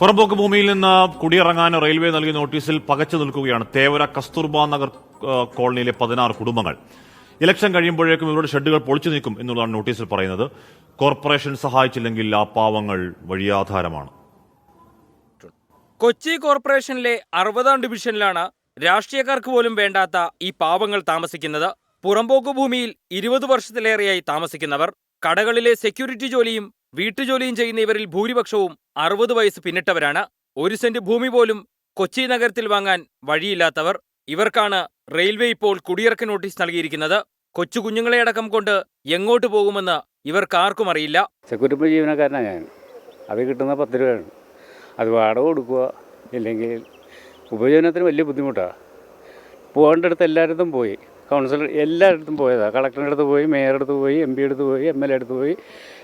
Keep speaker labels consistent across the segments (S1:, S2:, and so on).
S1: പുറമ്പോക്ക് ഭൂമിയിൽ നിന്ന് കുടിയിറങ്ങാൻ റെയിൽവേ നൽകിയ നോട്ടീസിൽ പകച്ചു നിൽക്കുകയാണ് തേവര കസ്തൂർബ നഗർ കോളനിയിലെ പതിനാറ് കുടുംബങ്ങൾ. ഇലക്ഷൻ കഴിയുമ്പോഴേക്കും ഇവരുടെ ഷെഡുകൾ പൊളിച്ചു നീക്കും എന്നുള്ളതാണ് നോട്ടീസിൽ പറയുന്നത്. കോർപ്പറേഷൻ സഹായിച്ചില്ലെങ്കിൽ ആ പാവങ്ങൾ വഴിയാധാരമാണ്.
S2: കൊച്ചി കോർപ്പറേഷനിലെ അറുപതാം ഡിവിഷനിലാണ് രാഷ്ട്രീയക്കാർക്ക് പോലും വേണ്ടാത്ത ഈ പാവങ്ങൾ താമസിക്കുന്നത്. പുറമ്പോക്ക് ഭൂമിയിൽ ഇരുപത് വർഷത്തിലേറെയായി താമസിക്കുന്നവർ കടകളിലെ സെക്യൂരിറ്റി ജോലിയും വീട്ടുജോലിയും ചെയ്യുന്ന ഇവരിൽ ഭൂരിപക്ഷവും അറുപത് വയസ്സ് പിന്നിട്ടവരാണ്. ഒരു സെന്റ് ഭൂമി പോലും കൊച്ചി നഗരത്തിൽ വാങ്ങാൻ വഴിയില്ലാത്തവർ. ഇവർക്കാണ് റെയിൽവേ ഇപ്പോൾ കുടിയിറക്ക നോട്ടീസ് നൽകിയിരിക്കുന്നത്. കൊച്ചു കുഞ്ഞുങ്ങളെ അടക്കം കൊണ്ട് എങ്ങോട്ട് പോകുമെന്ന് ഇവർക്കാർക്കും അറിയില്ല.
S3: സെക്യൂരിറ്റി ജീവനക്കാരനാണ് ഞാൻ. അത് കിട്ടുന്ന പത്ത് രൂപയാണ്. അത് വാടക കൊടുക്കുക ഇല്ലെങ്കിൽ ഉപജീവനത്തിന് വലിയ ബുദ്ധിമുട്ടാണ് പോകേണ്ടടുത്ത് എല്ലായിടത്തും പോയി. കൗൺസിലർ എല്ലായിടത്തും പോയതാണ് കളക്ടറിന്റെ അടുത്ത് പോയി മേയറുടെ അടുത്ത് പോയി എം പി അടുത്ത് പോയി എം എൽ എ അടുത്ത് പോയി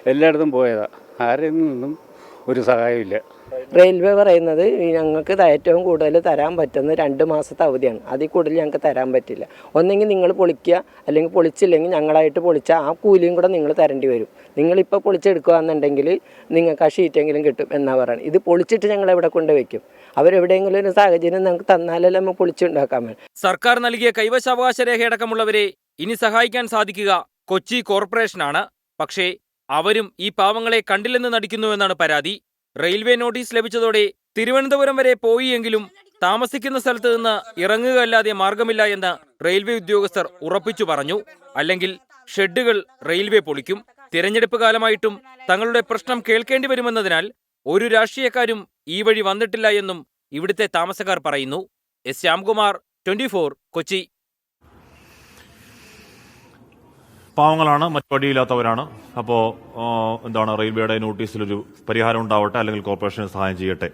S3: എല്ലായിടത്തും പോയതാണ് ആരിൽ നിന്നും ഒരു സഹായമില്ല
S4: റെയിൽവേ പറയുന്നത് ഞങ്ങൾക്ക് ഏറ്റവും കൂടുതൽ തരാൻ പറ്റുന്ന രണ്ട് മാസത്തെ അവധിയാണ്. അതിൽ കൂടുതൽ ഞങ്ങൾക്ക് തരാൻ പറ്റില്ല. ഒന്നെങ്കിൽ നിങ്ങൾ പൊളിക്കുക അല്ലെങ്കിൽ പൊളിച്ചില്ലെങ്കിൽ ഞങ്ങളായിട്ട് പൊളിച്ചാൽ ആ കൂലിയും കൂടെ നിങ്ങൾ തരേണ്ടി വരും. നിങ്ങളിപ്പോൾ പൊളിച്ചെടുക്കുകയെന്നുണ്ടെങ്കിൽ നിങ്ങൾക്ക് ആ ഷീറ്റെങ്കിലും കിട്ടും എന്നാ പറയുന്നത്. ഇത് പൊളിച്ചിട്ട് ഞങ്ങൾ എവിടെ കൊണ്ട് വെക്കും? അവരെവിടെയെങ്കിലും ഒരു സാഹചര്യം നമുക്ക് തന്നാലല്ലേ നമ്മൾ പൊളിച്ചുണ്ടാക്കാൻ പറ്റും.
S2: സർക്കാർ നൽകിയ കൈവശാവകാശ രേഖയടക്കമുള്ളവരെ ഇനി സഹായിക്കാൻ സാധിക്കുക കൊച്ചി കോർപ്പറേഷനാണ്. പക്ഷേ അവരും ഈ പാവങ്ങളെ കണ്ടില്ലെന്ന് നടിക്കുന്നുവെന്നാണ് പരാതി. റെയിൽവേ നോട്ടീസ് ലഭിച്ചതോടെ തിരുവനന്തപുരം വരെ പോയി എങ്കിലും താമസിക്കുന്ന സ്ഥലത്ത് നിന്ന് ഇറങ്ങുകയല്ലാതെ മാർഗമില്ല എന്ന് റെയിൽവേ ഉദ്യോഗസ്ഥർ ഉറപ്പിച്ചു പറഞ്ഞു. അല്ലെങ്കിൽ ഷെഡുകൾ റെയിൽവേ പൊളിക്കും. തിരഞ്ഞെടുപ്പ് കാലമായിട്ടും തങ്ങളുടെ പ്രശ്നം കേൾക്കേണ്ടി വരുമെന്നതിനാൽ ഒരു രാഷ്ട്രീയക്കാരും ഈ വഴി വന്നിട്ടില്ല എന്നും ഇവിടുത്തെ താമസക്കാർ പറയുന്നു. S Shyamkumar twenty Kochi.
S1: പാവങ്ങളാണ് മറ്റു വഴിയില്ലാത്തവരാണ്. അപ്പോൾ എന്താണ് റെയിൽവേയുടെ നോട്ടീസിൽ ഒരു പരിഹാരം ഉണ്ടാവട്ടെ അല്ലെങ്കിൽ കോർപ്പറേഷന് സഹായം ചെയ്യട്ടെ?